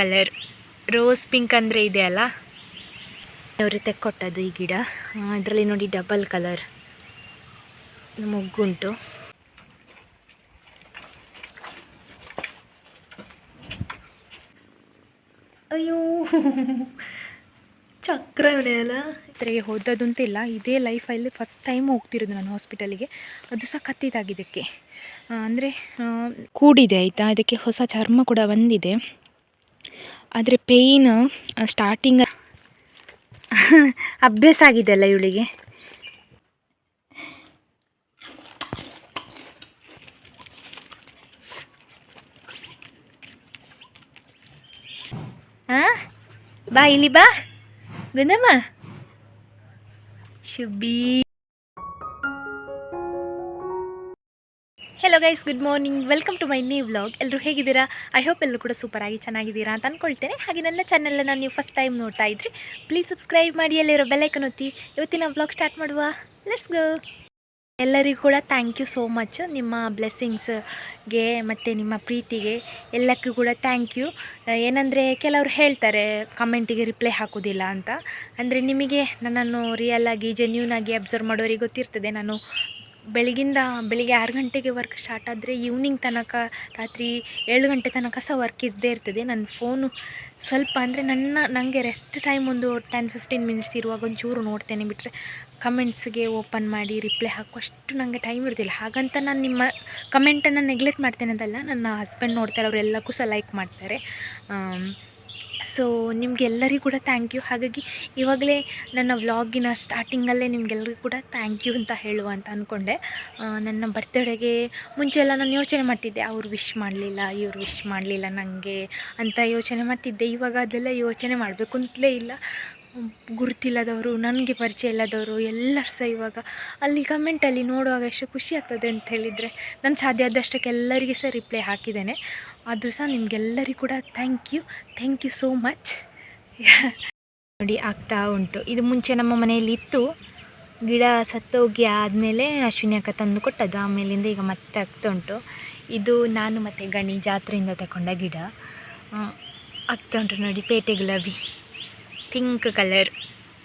Colour. Rose pink ಅಂದರೆ ಇದೆ ಅಲ್ಲ? ಅವರು ತೆಕ್ಕೊಟ್ಟದ್ದು ಈ ಗಿಡ. ಅದರಲ್ಲಿ ನೋಡಿ ಡಬಲ್ ಕಲರ್. ಮೊಗ್ಗುಂಟು. ಅಯ್ಯೋ, ಚಕ್ರ ಅಲ್ಲ? ಇದ್ರಿಗೆ ಹೋದದಂತಿಲ್ಲ ಇದೇ ಲೈಫಲ್ಲಿ ಫಸ್ಟ್ ಟೈಮ್ ಹೋಗ್ತಿರೋದು ನಾನು ಹಾಸ್ಪಿಟಲಿಗೆ ಅದು ಸಹ ಕತ್ತಿದಾಗಿದ್ದಕ್ಕೆ ಅಂದರೆ ಕೂಡಿದೆ ಆಯಿತಾ? ಇದಕ್ಕೆ ಹೊಸ ಚರ್ಮ ಕೂಡ ಬಂದಿದೆ. ಆದರೆ ಪೇಯ್ನ್ ಸ್ಟಾರ್ಟಿಂಗ್ ಅಭ್ಯಾಸ ಆಗಿದೆ ಅಲ್ಲ ಇವಳಿಗೆ. ಹಾಂ ಬಾ ಇಲ್ಲಿ ಬಾ. Gundamma Shubbi guys good morning welcome to my new vlog ಎಲ್ಲರೂ ಹೇಗಿದ್ದೀರಾ? ಐ ಹೋಪ್ ಎಲ್ಲರೂ ಕೂಡ ಸೂಪರಾಗಿ ಚೆನ್ನಾಗಿದ್ದೀರಾ ಅಂತ ಅಂದ್ಕೊಳ್ತೇನೆ ಹಾಗೆ ನನ್ನ ಚಾನಲನ್ನು ನೀವು ಫಸ್ಟ್ ಟೈಮ್ ನೋಡ್ತಾ ಇದ್ರಿ ಪ್ಲೀಸ್ ಸಬ್ಸ್ಕ್ರೈಬ್ ಮಾಡಿ ಅಲ್ಲಿರೋ ಬೆಲ್ಲೈಕನ್ ಒತ್ತಿ. ಇವತ್ತಿನ ವ್ಲಾಗ್ ಸ್ಟಾರ್ಟ್ ಮಾಡುವ. ಲೆಟ್ಸ್ ಗೋ ಎಲ್ಲರಿಗೂ ಕೂಡ ಥ್ಯಾಂಕ್ ಯು ಸೋ ಮಚ್ ನಿಮ್ಮ ಬ್ಲೆಸ್ಸಿಂಗ್ಸ್ಗೆ ಮತ್ತು ನಿಮ್ಮ ಪ್ರೀತಿಗೆ ಎಲ್ಲಕ್ಕೂ ಕೂಡ ಥ್ಯಾಂಕ್ ಯು ಏನಂದರೆ, ಕೆಲವರು ಹೇಳ್ತಾರೆ ಕಮೆಂಟಿಗೆ ರಿಪ್ಲೈ ಹಾಕೋದಿಲ್ಲ ಅಂತ. ಅಂದರೆ ನಿಮಗೆ ನನ್ನನ್ನು ರಿಯಲಾಗಿ ಜೆನ್ಯೂನ್ ಆಗಿ ಅಬ್ಸರ್ವ್ ಮಾಡೋರಿಗೆ ಗೊತ್ತಿರ್ತದೆ. ನಾನು ಬೆಳಗಿಂದ ಬೆಳಿಗ್ಗೆ ಆರು ಗಂಟೆಗೆ ವರ್ಕ್ ಸ್ಟಾರ್ಟ್ ಆದರೆ ಈವ್ನಿಂಗ್ ತನಕ, ರಾತ್ರಿ ಏಳು ಗಂಟೆ ತನಕ ಸಹ ವರ್ಕ್ ಇದ್ದೇ ಇರ್ತದೆ. ನನ್ನ ಫೋನು ಸ್ವಲ್ಪ ಅಂದರೆ ನನ್ನ ನನಗೆ ರೆಸ್ಟ್ ಟೈಮ್ ಒಂದು ಟೆನ್ ಫಿಫ್ಟೀನ್ ಮಿನಿಟ್ಸ್ ಇರುವಾಗ ಒಂಚೂರು ನೋಡ್ತೇನೆ. ಬಿಟ್ಟರೆ ಕಮೆಂಟ್ಸ್ಗೆ ಓಪನ್ ಮಾಡಿ ರಿಪ್ಲೈ ಹಾಕುವಷ್ಟು ನನಗೆ ಟೈಮ್ ಇರ್ತಿಲ್ಲ ಹಾಗಂತ ನಾನು ನಿಮ್ಮ ಕಮೆಂಟನ್ನು ನೆಗ್ಲೆಕ್ಟ್ ಮಾಡ್ತೇನೆ ಅಂತಲ್ಲ ನನ್ನ ಹಸ್ಬೆಂಡ್ ನೋಡ್ತಾರೆ, ಅವರೆಲ್ಲಕ್ಕೂ ಸಹ ಲೈಕ್ ಮಾಡ್ತಾರೆ. ಸೊ ನಿಮಗೆಲ್ಲರಿಗೂ ಕೂಡ ಥ್ಯಾಂಕ್ ಯು ಹಾಗಾಗಿ ಇವಾಗಲೇ ನನ್ನ ವ್ಲಾಗಿನ ಸ್ಟಾರ್ಟಿಂಗಲ್ಲೇ ನಿಮಗೆಲ್ಲರಿಗೂ ಕೂಡ ಥ್ಯಾಂಕ್ ಯು ಅಂತ ಹೇಳುವ ಅಂತ ಅಂದ್ಕೊಂಡೆ ನನ್ನ ಬರ್ತ್ಡೇಗೆ ಮುಂಚೆ ಎಲ್ಲ ನಾನು ಯೋಚನೆ ಮಾಡ್ತಿದ್ದೆ, ಅವ್ರು ವಿಶ್ ಮಾಡಲಿಲ್ಲ, ಇವ್ರು ವಿಶ್ ಮಾಡಲಿಲ್ಲ ನನಗೆ ಅಂತ ಯೋಚನೆ ಮಾಡ್ತಿದ್ದೆ. ಇವಾಗ ಅದೆಲ್ಲ ಯೋಚನೆ ಮಾಡಬೇಕು ಅಂತಲೇ ಇಲ್ಲ. ಗುರುತಿಲ್ಲದವರು, ನನಗೆ ಪರಿಚಯ ಇಲ್ಲದವರು, ಎಲ್ಲರೂ ಸಹ ಇವಾಗ ಅಲ್ಲಿ ಕಮೆಂಟಲ್ಲಿ ನೋಡುವಾಗ ಎಷ್ಟು ಖುಷಿ ಆಗ್ತದೆ ಅಂತ ಹೇಳಿದರೆ, ನಾನು ಸಾಧ್ಯ ಆದಷ್ಟಕ್ಕೆ ಎಲ್ಲರಿಗೆ ಸಹ ರಿಪ್ಲೈ ಹಾಕಿದ್ದೇನೆ. ಆದರೂ ಸಹ ನಿಮಗೆಲ್ಲರಿಗೂ ಕೂಡ thank you thank you so much ನೋಡಿ ಆಗ್ತಾ ಉಂಟು. ಇದು ಮುಂಚೆ ನಮ್ಮ ಮನೆಯಲ್ಲಿ ಇತ್ತು. ಗಿಡ ಸತ್ತೋಗಿ ಆದಮೇಲೆ ಅಶ್ವಿನಿ ಅಕ್ಕ ತಂದು ಕೊಟ್ಟದ್ದು. ಆಮೇಲಿಂದ ಈಗ ಮತ್ತೆ ಆಗ್ತಾ ಉಂಟು. ಇದು ನಾನು ಮತ್ತು ಗಣಿ ಜಾತ್ರೆಯಿಂದ ತಗೊಂಡ ಗಿಡ. ಆಗ್ತಾ ಉಂಟು ನೋಡಿ ಪೇಟೆ ಗುಲಾಬಿ. ಪಿಂಕ್ ಕಲರ್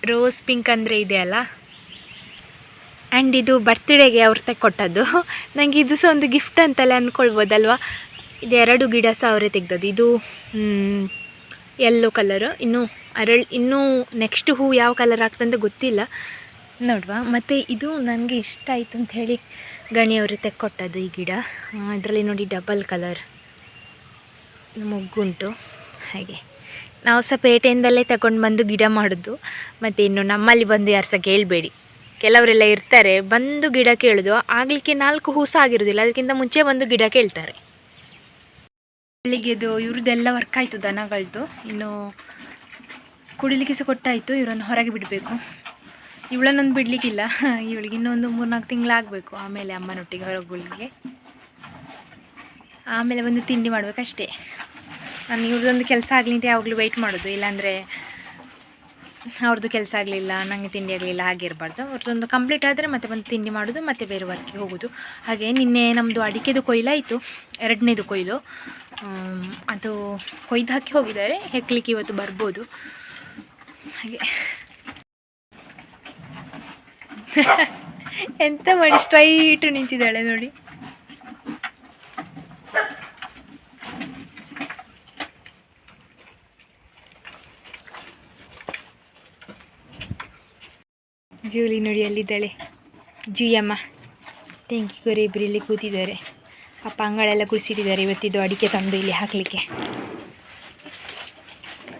ರೋಸ್ ಪಿಂಕ್ ಅಂದರೆ ಇದೆ ಅಲ್ಲ? ಆ್ಯಂಡ್ ಇದು ಬರ್ತ್ಡೇಗೆ ಅವ್ರು ತಗೊಟ್ಟದ್ದು ನನಗೆ ಇದು ಸಹ ಒಂದು ಗಿಫ್ಟ್ ಅಂತಲೇ ಅಂದ್ಕೊಳ್ಬೋದಲ್ವಾ ಇದು ಎರಡು ಗಿಡ ಸಹ ಅವರೇ ತೆಗ್ದದ್ದು. ಇದು ಎಲ್ಲೋ ಕಲರ್ ಇನ್ನು ಅರಳ್, ಇನ್ನೂ ನೆಕ್ಸ್ಟ್ ಹೂ ಯಾವ ಕಲರ್ ಆಗ್ತಂತ ಗೊತ್ತಿಲ್ಲ. ನೋಡುವ, ಮತ್ತು ಇದು ನನಗೆ ಇಷ್ಟ ಆಯಿತು ಅಂತ ಹೇಳಿ ಗಣಿಯವರು ತೆಕ್ಕೊಟ್ಟದ್ದು ಈ ಗಿಡ. ಇದರಲ್ಲಿ ನೋಡಿ ಡಬಲ್ ಕಲರ್ ಮುಗ್ಗುಂಟು. ಹಾಗೆ. ನಾವು ಸಹ ಪೇಟೆಯಿಂದಲೇ ತಗೊಂಡು ಬಂದು ಗಿಡ ಮಾಡೋದು. ಮತ್ತು ಇನ್ನು ನಮ್ಮಲ್ಲಿ ಬಂದು ಯಾರು ಸಹ ಕೇಳಬೇಡಿ. ಕೆಲವರೆಲ್ಲ ಇರ್ತಾರೆ, ಬಂದು ಗಿಡ ಕೇಳೋದು. ಆಗಲಿಕ್ಕೆ ನಾಲ್ಕು ಹೂಸ ಆಗಿರೋದಿಲ್ಲ. ಅದಕ್ಕಿಂತ ಮುಂಚೆ ಬಂದು ಗಿಡ ಕೇಳ್ತಾರೆ. ಬೆಳಿಗ್ಗೆದು ಇವ್ರದ್ದೆಲ್ಲ ವರ್ಕ್ ಆಯಿತು ದನಗಳದ್ದು ಇನ್ನು ಕುಡಿಲಿಕ್ಕೆ ಸಹ ಕೊಟ್ಟಾಯಿತು, ಇವರನ್ನು ಹೊರಗೆ ಬಿಡಬೇಕು. ಇವಳನ್ನೊಂದು ಬಿಡಲಿಕ್ಕಿಲ್ಲ. ಇವಳಿಗೆ ಇನ್ನೊಂದು ಮೂರ್ನಾಲ್ಕು ತಿಂಗಳಾಗಬೇಕು ಆಮೇಲೆ ಅಮ್ಮನೊಟ್ಟಿಗೆ ಹೊರಗೆ ಆಮೇಲೆ ಒಂದು ತಿಂಡಿ ಮಾಡಬೇಕಷ್ಟೇ. ನಾನು ಇವ್ರದ್ದೊಂದು ಕೆಲಸ ಆಗಲಿ ಅಂತ ಯಾವಾಗಲೂ ವೆಯ್ಟ್ ಮಾಡೋದು. ಇಲ್ಲಾಂದರೆ ಅವ್ರದ್ದು ಕೆಲಸ ಆಗಲಿಲ್ಲ ನನಗೆ ತಿಂಡಿ ಆಗಲಿಲ್ಲ, ಹಾಗೆ ಇರಬಾರ್ದು. ಅವ್ರದ್ದೊಂದು ಕಂಪ್ಲೀಟ್ ಆದರೆ ಮತ್ತೆ ಬಂದು ತಿಂಡಿ ಮಾಡೋದು, ಮತ್ತೆ ಬೇರೆ ವರ್ಕಿಗೆ ಹೋಗೋದು. ಹಾಗೆ ನಿನ್ನೆ ನಮ್ಮದು ಅಡಿಕೆದು ಕೊಯ್ಲಾಯಿತು ಎರಡನೇದು ಕೊಯ್ಲು. ಅದು ಕೊಯ್ದು ಹಾಕಿ ಹೋಗಿದ್ದಾರೆ, ಹೆಕ್ಲಿಕ್ಕೆ ಇವತ್ತು ಬರ್ಬೋದು. ಹಾಗೆ. ಎಂತ ಮಾಡಿ ಸ್ಟ್ರೈಟ್ ನಿಂತಿದ್ದಾಳೆ ನೋಡಿ. ಜೂಲಿ ನೋಡಿ ಅಲ್ಲಿದ್ದಾಳೆ ಜುಯಮ್ಮ ತೆಂಕಿ ಕೊರೆ ಇಬ್ಬರು ಇಲ್ಲಿ ಕೂತಿದ್ದಾರೆ. ಅಪ್ಪ ಅಂಗಳೆಲ್ಲ ಕುಡಿಸಿಟ್ಟಿದ್ದಾರೆ ಇವತ್ತಿದ್ದು ಅಡಿಕೆ ತಂದು ಇಲ್ಲಿ ಹಾಕಲಿಕ್ಕೆ.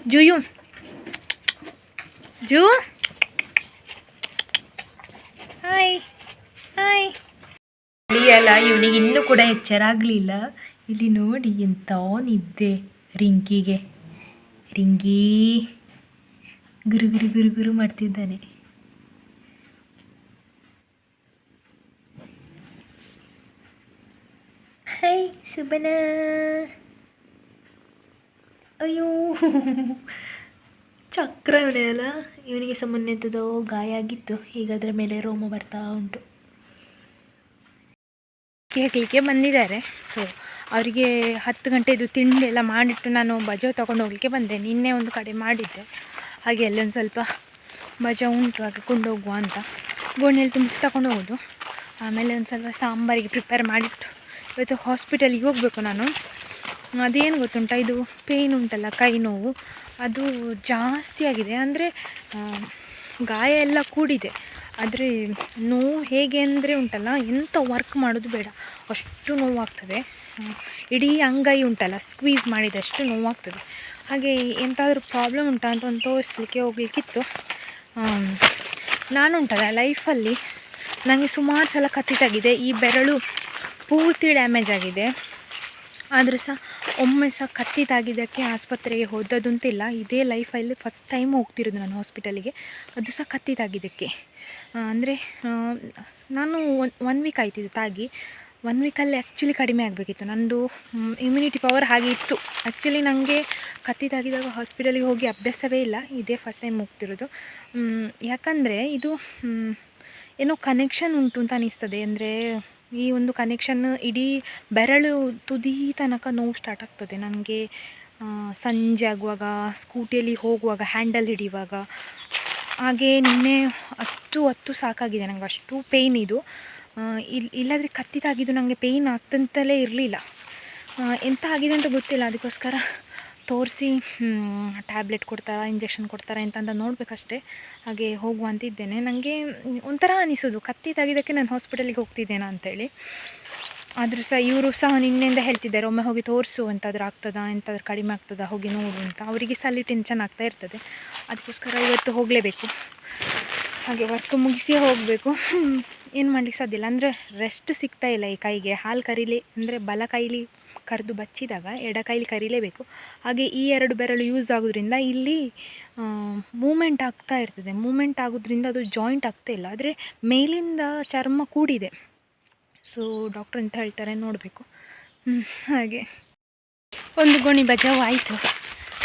ಜುಯು, ಜೂ. ಹಾಯ್ ಹಾಯ್ ಅಲ್ಲ ಇವನಿಗೆ ಇನ್ನೂ ಕೂಡ ಎಚ್ಚರ ಆಗಲಿಲ್ಲ. ಇಲ್ಲಿ ನೋಡಿ ಎಂತ ನಿದ್ದೆ ರಿಂಕಿಗೆ. ರಿಂಗಿ ಗುರು ಗುರು ಗುರು ಗುರು ಮಾಡ್ತಿದ್ದಾನೆ. ಹಾಯ್ ಸುಬನ ಅಯ್ಯೋ ಚಕ್ರ ಅಲ್ಲ ಇವನಿಗೆ ಎಂಥದೋ ಗಾಯ ಆಗಿತ್ತು ಈಗ ಅದರ ಮೇಲೆ ರೋಮ ಬರ್ತಾ ಉಂಟು ಕೇಳಲಿಕ್ಕೆ ಬಂದಿದ್ದಾರೆ ಸೊ ಅವರಿಗೆ ಹತ್ತು ಗಂಟೆದು ತಿಂಡಿ ಎಲ್ಲ ಮಾಡಿಟ್ಟು ನಾನು ಬಜೋ ತೊಗೊಂಡು ಹೋಗಲಿಕ್ಕೆ ಬಂದೆ ನಿನ್ನೆ ಒಂದು ಕಡೆ ಮಾಡಿದ್ದೆ ಹಾಗೆ ಅಲ್ಲೊಂದು ಸ್ವಲ್ಪ ಬಜಾ ಉಂಟು ಹಾಗೆ ಕೊಂಡೋಗುವ ಅಂತ ಗೋಣಿಯಲ್ಲಿ ತುಂಬಿಸಿ ತಗೊಂಡು ಹೋಗೋದು ಆಮೇಲೆ ಒಂದು ಸ್ವಲ್ಪ ಸಾಂಬಾರಿಗೆ ಪ್ರಿಪೇರ್ ಮಾಡಿಟ್ಟು ಇವತ್ತು ಹಾಸ್ಪಿಟಲಿಗೆ ಹೋಗಬೇಕು ನಾನು. ಅದೇನು ಗೊತ್ತುಂಟ? ಇದು ಪೇಯ್ನ್ ಉಂಟಲ್ಲ, ಕೈ ನೋವು. ಅದು ಜಾಸ್ತಿ ಆಗಿದೆ. ಅಂದರೆ ಗಾಯ ಎಲ್ಲ ಕೂಡಿದೆ. ಆದರೆ, ನೋವು ಹೇಗೆ ಅಂದರೆ ಉಂಟಲ್ಲ ಎಂಥ ವರ್ಕ್ ಮಾಡೋದು ಬೇಡ. ಅಷ್ಟು ನೋವಾಗ್ತದೆ. ಇಡೀ ಅಂಗೈ ಉಂಟಲ್ಲ ಸ್ಕ್ವೀಸ್ ಮಾಡಿದಷ್ಟು ನೋವಾಗ್ತದೆ. ಹಾಗೆ ಎಂತಾದರೂ ಪ್ರಾಬ್ಲಮ್ ಉಂಟಾ ಅಂತ ಒಂದು ತೋರಿಸ್ಲಿಕ್ಕೆ ಹೋಗ್ಲಿಕ್ಕಿತ್ತು. ನಾನುಂಟಲ್ಲ ಲೈಫಲ್ಲಿ ನನಗೆ ಸುಮಾರು ಸಲ ಕತ್ತಿ ತೆಗಿದೆ. ಈ ಬೆರಳು ಪೂರ್ತಿ ಡ್ಯಾಮೇಜ್ ಆಗಿದೆ. ಆದರೂ ಸಹ ಒಮ್ಮೆ ಸಹ ಕತ್ತಿದ್ದಾಗಿದ್ದಕ್ಕೆ ಆಸ್ಪತ್ರೆಗೆ ಹೋದದಂತಿಲ್ಲ ಇದೇ ಲೈಫಲ್ಲಿ ಫಸ್ಟ್ ಟೈಮ್ ಹೋಗ್ತಿರೋದು ನಾನು ಹಾಸ್ಪಿಟಲಿಗೆ ಅದು ಸಹ ಕತ್ತಿದ್ದಾಗಿದ್ದಕ್ಕೆ ಅಂದರೆ ನಾನು ಒನ್ ಒನ್ ವೀಕ್ ಆಯ್ತಿದ್ದು ತಾಗಿ. ಒನ್ ವೀಕಲ್ಲಿ ಆ್ಯಕ್ಚುಲಿ ಕಡಿಮೆ ಆಗಬೇಕಿತ್ತು. ನನ್ನದು ಇಮ್ಯುನಿಟಿ ಪವರ್ ಹಾಗೆ ಇತ್ತು. ಆ್ಯಕ್ಚುಲಿ ನನಗೆ ಕತ್ತಿದ್ದಾಗಿದ್ದಾಗ ತಾಗಿದಾಗ ಹಾಸ್ಪಿಟಲಿಗೆ ಹೋಗಿ ಅಭ್ಯಾಸವೇ ಇಲ್ಲ. ಇದೇ ಫಸ್ಟ್ ಟೈಮ್ ಹೋಗ್ತಿರೋದು. ಯಾಕಂದರೆ ಇದು ಏನೋ ಕನೆಕ್ಷನ್ ಉಂಟು ಅಂತ ಅನಿಸ್ತದೆ. ಅಂದರೆ ಈ ಒಂದು ಕನೆಕ್ಷನ್ ಇಡೀ ಬೆರಳು ತುದಿ ತನಕ ನೋವು ಸ್ಟಾರ್ಟ್ ಆಗ್ತದೆ. ನನಗೆ ಸಂಜೆ ಆಗುವಾಗ ಸ್ಕೂಟಿಯಲ್ಲಿ ಹೋಗುವಾಗ ಹ್ಯಾಂಡಲ್ ಹಿಡಿಯುವಾಗ. ಹಾಗೆ ನಿನ್ನೆ ಹತ್ತು ಹತ್ತು ಸಾಕಾಗಿದೆ ನನಗೆ ಅಷ್ಟು ಪೇಯ್ನ್ ಇದು. ಇಲ್ಲಿ ಇಲ್ಲಾದರೆ ಕತ್ತಿತಾಗಿದ್ದು ನನಗೆ ಪೇಯ್ನ್ ಆಗ್ತಂತಲೇ ಇರಲಿಲ್ಲ. ಎಂಥ ಆಗಿದೆ ಅಂತ ಗೊತ್ತಿಲ್ಲ, ಅದಕ್ಕೋಸ್ಕರ ತೋರಿಸಿ ಟ್ಯಾಬ್ಲೆಟ್ ಕೊಡ್ತಾರಾ ಇಂಜೆಕ್ಷನ್ ಕೊಡ್ತಾರಾ ಅಂತ ಅಂತ ನೋಡಬೇಕಷ್ಟೇ. ಹಾಗೆ ಹೋಗುವ ಅಂತಿದ್ದೇನೆ ನನಗೆ ಒಂಥರ ಅನಿಸೋದು, ಕತ್ತಿ ತೆಗಿದಕ್ಕೆ ನಾನು ಹಾಸ್ಪಿಟಲಿಗೆ ಹೋಗ್ತಿದ್ದೇನಾ ಅಂತೇಳಿ. ಆದರೂ ಸಹ ಇವರು ಸಹ ನಿನ್ನೆಯಿಂದ ಹೇಳ್ತಿದ್ದಾರೆ ಒಮ್ಮೆ ಹೋಗಿ ತೋರಿಸು, ಎಂತಾದ್ರೂ ಆಗ್ತದಾ, ಎಂತಾದ್ರೂ ಕಡಿಮೆ ಆಗ್ತದಾ, ಹೋಗಿ ನೋಡು ಅಂತ. ಅವರಿಗೆ ಸಹ ಅಲ್ಲಿ ಟೆನ್ಷನ್ ಆಗ್ತಾ ಇರ್ತದೆ. ಅದಕ್ಕೋಸ್ಕರ ಇವತ್ತು ಹೋಗಲೇಬೇಕು. ಹಾಗೆ ವರ್ಕ್ ಮುಗಿಸಿ ಹೋಗಬೇಕು. ಏನು ಮಾಡಲಿಕ್ಕೆ ಸಾಧ್ಯ ಇಲ್ಲ. ಅಂದರೆ ರೆಸ್ಟ್ ಸಿಗ್ತಾ ಇಲ್ಲ ಈ ಕೈಗೆ. ಹಾಲು ಕರೀಲಿ, ಅಂದರೆ ಬಲ ಕೈಲಿ ಕರೆದು ಬಚ್ಚಿದಾಗ ಎಡ ಕೈಲಿ ಕರೀಲೇಬೇಕು. ಹಾಗೆ ಈ ಎರಡು ಬೆರಳು ಯೂಸ್ ಆಗೋದ್ರಿಂದ ಇಲ್ಲಿ ಮೂಮೆಂಟ್ ಆಗ್ತಾ ಇರ್ತದೆ. ಮೂಮೆಂಟ್ ಆಗೋದ್ರಿಂದ ಅದು ಜಾಯಿಂಟ್ ಆಗ್ತಾ ಇಲ್ಲ. ಆದರೆ ಮೇಲಿಂದ ಚರ್ಮ ಕೂಡಿದೆ. ಸೊ ಡಾಕ್ಟ್ರ್ ಅಂತ ಹೇಳ್ತಾರೆ ನೋಡಬೇಕು. ಹಾಗೆ. ಒಂದು ಗೋಣಿ ಬಜಾವು ಆಯಿತು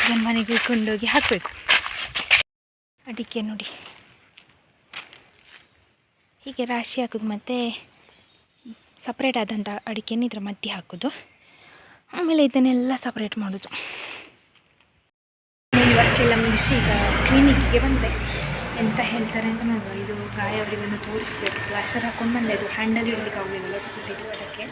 ಅದನ್ನು ಮನೆಗೆ ಕೊಂಡೋಗಿ ಹಾಕಬೇಕು. ಅಡಿಕೆ ನೋಡಿ. ಹೀಗೆ ರಾಶಿ ಹಾಕೋದು ಮತ್ತು ಸಪ್ರೇಟ್ ಆದಂಥ ಅಡಿಕೆನ ಇದರ ಮಧ್ಯೆ ಹಾಕೋದು. ಆಮೇಲೆ ಇದನ್ನೆಲ್ಲ ಸಪ್ರೇಟ್ ಮಾಡೋದು. ವರ್ಕೆಲ್ಲ ಮುಗಿಸಿ ಈಗ ಕ್ಲಿನಿಕ್ಕಿಗೆ ಬಂದೆ. ಎಂತ ಹೇಳ್ತಾರೆ ಅಂತ ನೋಡುವ. ಇದು ಗಾಯ ಅವರಿಗೊಂದು ತೋರಿಸ್ಬೇಕು. ಪ್ಲಾಸ್ಟರ್ ಹಾಕೊಂಡು ಬಂದೆ. ಅದು ಹ್ಯಾಂಡಲ್ ಹಿಡ್ಲಿಕ್ಕೆ ಆಗಲಿಲ್ಲ ಸ್ಕೂಟಿಗೆ ಅದಕ್ಕೆ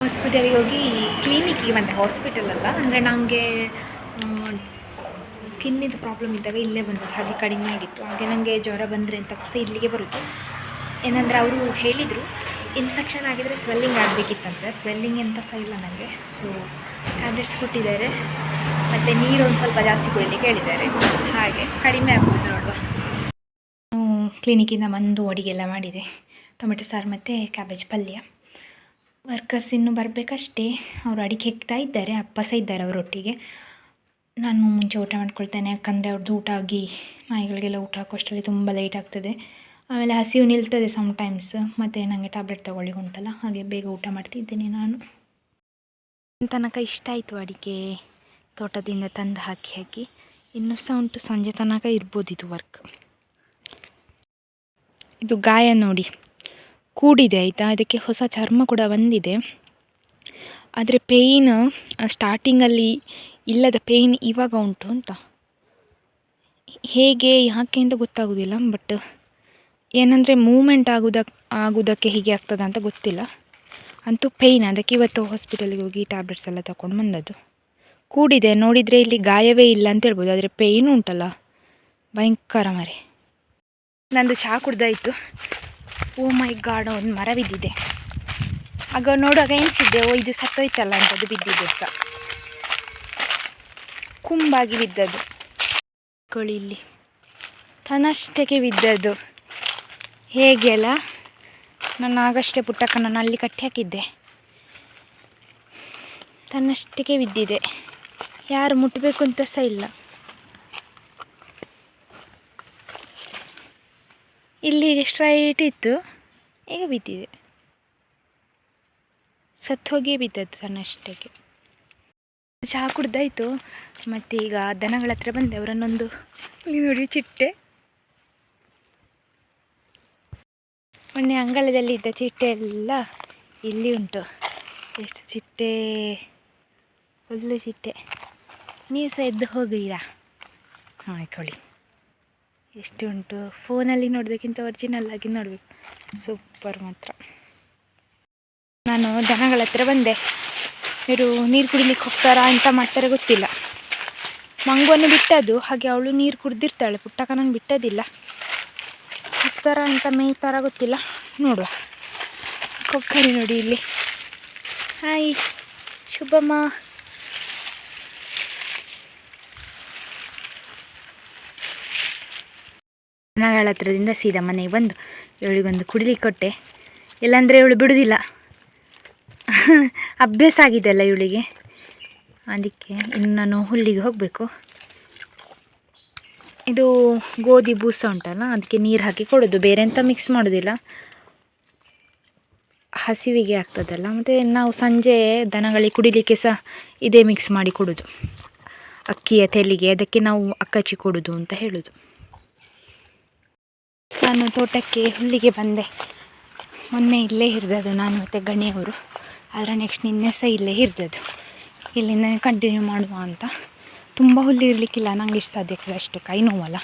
ಹಾಸ್ಪಿಟಲ್ಗೆ ಹೋಗಿ ಕ್ಲಿನಿಕ್ಕಿಗೆ ಬಂದೆ. ಹಾಸ್ಪಿಟಲ್ ಅಲ್ಲ. ಅಂದರೆ ನನಗೆ ಸ್ಕಿನ್ನಿದು ಪ್ರಾಬ್ಲಮ್ ಇದ್ದಾಗ ಇಲ್ಲೇ ಬಂದದ್ದು. ಹಾಗೆ ಕಡಿಮೆ ಆಗಿತ್ತು. ಹಾಗೆ ನನಗೆ ಜ್ವರ ಬಂದರೆ ಅಂತ ಸಹ ಇಲ್ಲಿಗೆ ಬರುತ್ತೆ. ಏನಂದರೆ ಅವರು ಹೇಳಿದರು ಇನ್ಫೆಕ್ಷನ್ ಆಗಿದರೆ ಸ್ವೆಲ್ಲಿಂಗ್ ಆಗಬೇಕಿತ್ತಂತೆ. ಸ್ವೆಲ್ಲಿಂಗ್ ಎಂತ ಸಹ ಇಲ್ಲ ನನಗೆ ಸೊ ಟ್ಯಾಬ್ಲೆಟ್ಸ್ ಕೊಟ್ಟಿದ್ದಾರೆ. ಮತ್ತು ನೀರು ಒಂದು ಸ್ವಲ್ಪ ಜಾಸ್ತಿ ಕುಡಿಲಿಕ್ಕೆ ಹೇಳಿದ್ದಾರೆ. ಹಾಗೆ ಕಡಿಮೆ ಆಗ್ಬೋದು ನೋಡುವ. ಕ್ಲಿನಿಕ್ಕಿಂದ ಬಂದು ಅಡಿಗೆಲ್ಲ ಮಾಡಿದೆ. ಟೊಮೆಟೊ ಸಾರು ಮತ್ತು ಕ್ಯಾಬೇಜ್ ಪಲ್ಯ. ವರ್ಕರ್ಸ್ ಇನ್ನೂ ಬರಬೇಕಷ್ಟೇ. ಅವರು ಅಡಿಗೆ ಹೆಕ್ತಾ ಇದ್ದಾರೆ, ಅಪ್ಪ ಸಹ ಇದ್ದಾರೆ ಅವರೊಟ್ಟಿಗೆ ನಾನು ಮುಂಚೆ ಊಟ ಮಾಡ್ಕೊಳ್ತೇನೆ. ಯಾಕಂದರೆ ಅವ್ರದ್ದು ಊಟ ಆಗಿ ನಾಯಿಗಳಿಗೆಲ್ಲ ಊಟ ಹಾಕೋಷ್ಟರಲ್ಲಿ ತುಂಬ ಲೇಟ್ ಆಗ್ತದೆ. ಆಮೇಲೆ ಹಸಿವು ನಿಲ್ತದೆ ಸಮ್ಟೈಮ್ಸ್ ಮತ್ತು ನನಗೆ ಟ್ಯಾಬ್ಲೆಟ್ ತೊಗೊಳ್ಳಿ ಉಂಟಲ್ಲ, ಹಾಗೆ ಬೇಗ ಊಟ ಮಾಡ್ತಿದ್ದೇನೆ ನಾನು. ತನಕ ಇಷ್ಟ ಆಯಿತು ಅಡಿಕೆ ತೋಟದಿಂದ ತಂದು ಹಾಕಿ ಹಾಕಿ. ಇನ್ನೂ ಸಹ ಉಂಟು, ಸಂಜೆ ತನಕ ಇರ್ಬೋದು ಇದು ವರ್ಕ್ ಇದು ಗಾಯ ನೋಡಿ. ಕೂಡಿದೆ ಆಯಿತಾ? ಅದಕ್ಕೆ ಹೊಸ ಚರ್ಮ ಕೂಡ ಬಂದಿದೆ. ಆದರೆ ಪೇಯ್ನ್ ಸ್ಟಾರ್ಟಿಂಗಲ್ಲಿ ಇಲ್ಲದ ಪೇಯ್ನ್ ಇವಾಗ ಉಂಟು ಅಂತ. ಹೇಗೆ ಯಾಕೆ ಅಂತ ಗೊತ್ತಾಗೋದಿಲ್ಲ ಬಟ್ ಏನಂದರೆ ಮೂಮೆಂಟ್ ಆಗೋದಕ್ಕೆ ಆಗೋದಕ್ಕೆ ಹೀಗೆ ಆಗ್ತದ ಅಂತ ಗೊತ್ತಿಲ್ಲ. ಅಂತೂ ಪೇಯ್ನ್ ಅದಕ್ಕೆ ಇವತ್ತು ಹಾಸ್ಪಿಟಲಿಗೆ ಹೋಗಿ ಟ್ಯಾಬ್ಲೆಟ್ಸ್ ಎಲ್ಲ ತಗೊಂಡು ಬಂದದ್ದು. ಕೂಡಿದೆ, ನೋಡಿದರೆ ಇಲ್ಲಿ ಗಾಯವೇ ಇಲ್ಲ ಅಂತ ಹೇಳ್ಬೋದು, ಆದರೆ ಪೇಯ್ನ್ ಉಂಟಲ್ಲ. ಭಯಂಕರ ಮರೆ. ನಂದು ಚಹಾ ಕುಡ್ದಾಯಿತು. ಓ ಮೈ ಗಾಡ್, ಒಂದು ಮರ ಬಿದ್ದಿದೆ. ಆಗ ನೋಡುವಾಗ ಎನಿಸಿದ್ದೆ ಓ ಇದು ಸತ್ತೋಯ್ತಲ್ಲ ಅಂತ ಅದು ಬಿದ್ದಿದೆ ಸಹ ಕುಂಬಾಗಿ ಬಿದ್ದದ್ದು. ಇಲ್ಲಿ ತನ್ನಷ್ಟಕ್ಕೆ ಬಿದ್ದದ್ದು. ಹೇಗೆ ಅಲ್ಲ? ನಾನು ಆಗಷ್ಟೇ ಪುಟ್ಟಕ್ಕನನ್ನು ಅಲ್ಲಿ ಕಟ್ಟಿ ಹಾಕಿದ್ದೆ. ತನ್ನಷ್ಟಕ್ಕೆ ಬಿದ್ದಿದೆ. ಯಾರು ಮುಟ್ಟಬೇಕು ಅಂತ ಸಹ ಇಲ್ಲ. ಇಲ್ಲಿಗೆ ಸ್ಟ್ರೈಟ್ ಇತ್ತು, ಈಗ ಬಿದ್ದಿದೆ. ಸತ್ತು ಹೋಗಿಯೇ ಬಿದ್ದದ್ದು ತನ್ನಷ್ಟಕ್ಕೆ. ಚಹಾ ಕುಡ್ದಾಯಿತು, ಮತ್ತು ಈಗ ದನಗಳ ಹತ್ರ ಬಂದೆ, ಅವರನ್ನೊಂದು ಇಲ್ಲಿ ನೋಡಿ ಚಿಟ್ಟೆ. ಮೊನ್ನೆ ಅಂಗಳದಲ್ಲಿ ಇದ್ದ ಚಿಟ್ಟೆ ಎಲ್ಲ ಇಲ್ಲಿ ಉಂಟು. ಎಷ್ಟು ಚಿಟ್ಟೆ? ಫುಲ್ಲು ಚಿಟ್ಟೆ. ನೀವು ಸಹ ಎದ್ದು ಹೋಗಿರಾ? ಹಾಂ ಇಟ್ಕೊಳ್ಳಿ ಎಷ್ಟು ಉಂಟು? ಫೋನಲ್ಲಿ ನೋಡೋದಕ್ಕಿಂತ ಒರಿಜಿನಲ್ ಆಗಿ ನೋಡಬೇಕು. ಸೂಪರ್ ಮಾತ್ರ. ನಾನು ದನಗಳ ಹತ್ರ ಬಂದೆ. ಇವರು ನೀರು ಕುಡಿಲಿಕ್ಕೆ ಹೋಗ್ತಾರಾ ಅಂತ ಮಾಡ್ತಾರೆ ಗೊತ್ತಿಲ್ಲ. ಮಂಗುವನ್ನು ಬಿಟ್ಟದ್ದು, ಹಾಗೆ ಅವಳು ನೀರು ಕುಡ್ದಿರ್ತಾಳೆ. ಪುಟ್ಟಕ್ಕನನ್ನು ಬಿಟ್ಟದಿಲ್ಲ ಹೋಗ್ತಾರ ಅಂತ ಮೇಯ್ತಾರ ಗೊತ್ತಿಲ್ಲ. ನೋಡುವ. ಕೊಕ್ಕರೆ ನೋಡಿ ಇಲ್ಲಿ. ಹಾಯ್ ಶುಭಮ್ಮ ದನಗಳ ಹತ್ರದಿಂದ ಸೀದಾ ಮನೆಗೆ ಬಂದು ಇವಳಿಗೊಂದು ಕುಡಿಲಿಕ್ಕೆ ಕೊಟ್ಟೆ. ಇಲ್ಲಾಂದರೆ ಇವಳು ಬಿಡುವುದಿಲ್ಲ ಅಭ್ಯಾಸ ಆಗಿದೆ ಅಲ್ಲ ಇವಳಿಗೆ. ಅದಕ್ಕೆ ಇನ್ನು ನಾನು ಹುಲ್ಲಿಗೆ ಹೋಗಬೇಕು. ಇದು ಗೋಧಿ ಬೂಸ ಉಂಟಲ್ಲ, ಅದಕ್ಕೆ ನೀರು ಹಾಕಿ ಕೊಡೋದು. ಬೇರೆ ಎಂತ ಮಿಕ್ಸ್ ಮಾಡೋದಿಲ್ಲ. ಹಸಿವಿಗೆ ಆಗ್ತದಲ್ಲ, ಮತ್ತು ನಾವು ಸಂಜೆ ದನಗಳಿಗೆ ಕುಡಿಲಿಕ್ಕೆ ಸಹ ಇದೇ ಮಿಕ್ಸ್ ಮಾಡಿ ಕೊಡೋದು. ಅಕ್ಕಿಯ ತೆಲಿಗೆ, ಅದಕ್ಕೆ ನಾವು ಅಕ್ಕಚ್ಚಿ ಕೊಡೋದು ಅಂತ ಹೇಳೋದು. ನಾನು ತೋಟಕ್ಕೆ ಹುಲ್ಲಿಗೆ ಬಂದೆ. ಮೊನ್ನೆ ಇಲ್ಲೇ ಹಿರಿದದು ನಾನು ಮತ್ತು ಗಣಿಯವರು. ಆದರೆ ನೆಕ್ಸ್ಟ್ ನಿನ್ನೆ ಸಹ ಇಲ್ಲೇ ಹಿರಿದದು ಇಲ್ಲಿಂದ ಕಂಟಿನ್ಯೂ ಮಾಡುವ ಅಂತ. ತುಂಬ ಹುಲ್ಲು ಇರಲಿಕ್ಕಿಲ್ಲ, ನಂಗೆ ಇಷ್ಟು ಸಾಧ್ಯಕ್ಕೆ ಅಷ್ಟು ಕೈ ನೋವಲ್ಲ.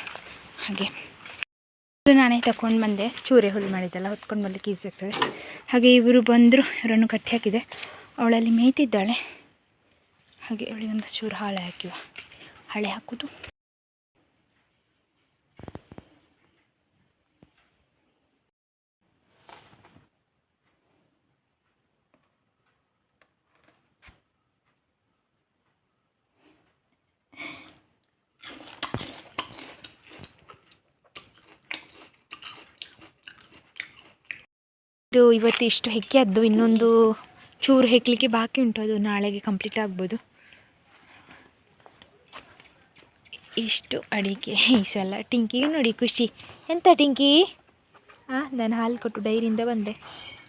ಹಾಗೆ. ಹುಲ್ಲು ನಾನೇ ತಗೊಂಡು ಬಂದೆ. ಚೂರೆ ಹುಲ್ಲು ಮಾಡಿದ್ದೆಲ್ಲ ಹೊತ್ಕೊಂಡು ಬರ್ಲಿಕ್ಕೆ ಈಸಿ ಆಗ್ತದೆ. ಹಾಗೆ ಇವರು ಬಂದರು, ಇವರನ್ನು ಕಟ್ಟಿ ಹಾಕಿದೆ. ಅವಳಲ್ಲಿ ಮೇಯ್ತಿದ್ದಾಳೆ. ಹಾಗೆ ಅವಳಿಗೊಂದು ಚೂರು ಹಾಳೆ ಹಾಕಿವ. ಹಳೆ ಹಾಕೋದು. ಇದು ಇವತ್ತು ಇಷ್ಟು ಹೆಕ್ಕಿ ಅದ್ದು ಇನ್ನೊಂದು ಚೂರು ಹೆಕ್ಕಲಿಕ್ಕೆ ಬಾಕಿ ಉಂಟು. ಅದು ನಾಳೆಗೆ ಕಂಪ್ಲೀಟ್ ಆಗ್ಬೋದು. ಇಷ್ಟು ಅಡಿಕೆ. ಈ ಸಲ ಟಿಂಕಿಗೆ ನೋಡಿ ಖುಷಿ. ಎಂತ ಟಿಂಕಿ? ಹಾಂ ನಾನು ಹಾಲು ಕೊಟ್ಟು ಡೈರಿಯಿಂದ ಬಂದೆ.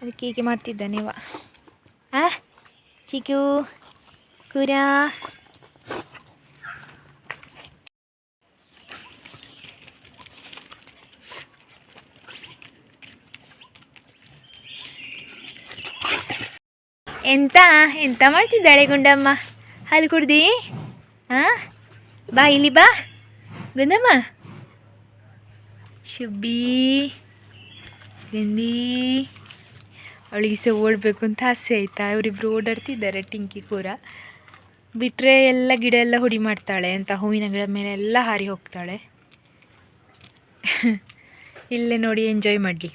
ಅದಕ್ಕೆ ಹೀಗೆ ಮಾಡ್ತಿದ್ದಾನೆ ಇವ ಹಾಂ ಚಿಕ್ಕು, ಕೂರಾ. ಎಂತ ಎಂತ ಮಾಡ್ತಿದ್ದಾಳೆ ಗುಂಡಮ್ಮ? ಹಾಲು ಕುಡ್ದಿ? ಹಾಂ ಬಾ, ಇಲ್ಲಿ ಬಾ. ಗುಂಡಮ್ಮ? ಶುಬ್ಬಿ. ಗಂದಿ ಅವಳಿಗೆ ಸಹ ಓಡಬೇಕು ಅಂತ ಆಸೆ ಆಯ್ತಾ? ಅವರಿಬ್ಬರು ಓಡಾಡ್ತಿದ್ದಾರೆ ಟಿಂಕಿ ಕೂರ ಬಿಟ್ಟರೆ ಎಲ್ಲ ಗಿಡ ಎಲ್ಲ ಹುಡಿ ಮಾಡ್ತಾಳೆ ಅಂತ, ಹೂವಿನ ಗಿಡ ಮೇಲೆ ಎಲ್ಲ ಹಾರಿ ಹೋಗ್ತಾಳೆ. ಇಲ್ಲೇ ನೋಡಿ ಎಂಜಾಯ್ ಮಾಡಲಿ.